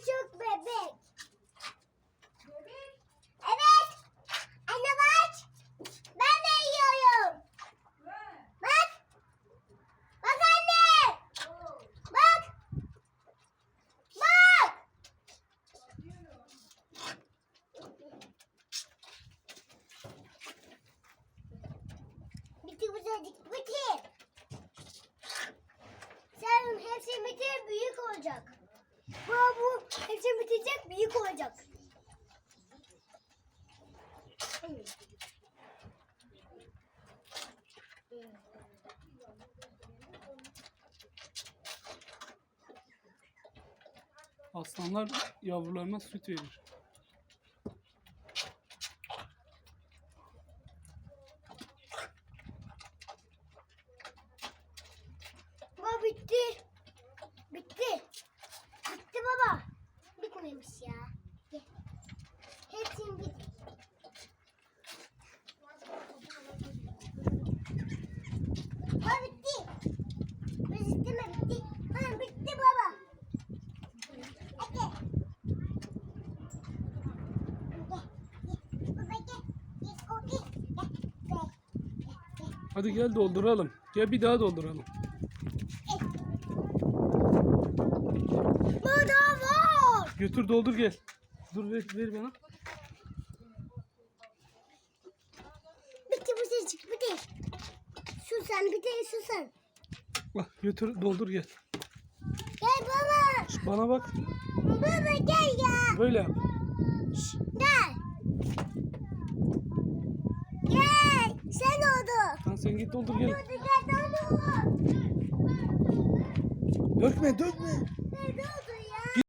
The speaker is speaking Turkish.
küçük bebek. Evet. Anne bak. Ben de yiyorum. Bak. Bak anne. Bak. Bak. Bitti bitti bitti. Sen hepsini bitir büyük olacak. Bu bu büyük olacak. Aslanlar yavrularına süt verir. Baba bitti. Bitti. Bitti baba. Bitmemiş ya. Hepsini baba. Hadi. Hadi gel dolduralım. Gel bir daha dolduralım. Baba daha var. Götür doldur gel. Dur ver, ver bana. Bitti bu seçik bitti. Şu sen bitti şu sen. Bak götür doldur gel. Gel baba. Bana bak. Baba gel ya. Böyle yap. Gel. Gel. Sen oldu. Lan sen git doldur gel. Oldu gel oldu. Dökme dökme. Gel oldu.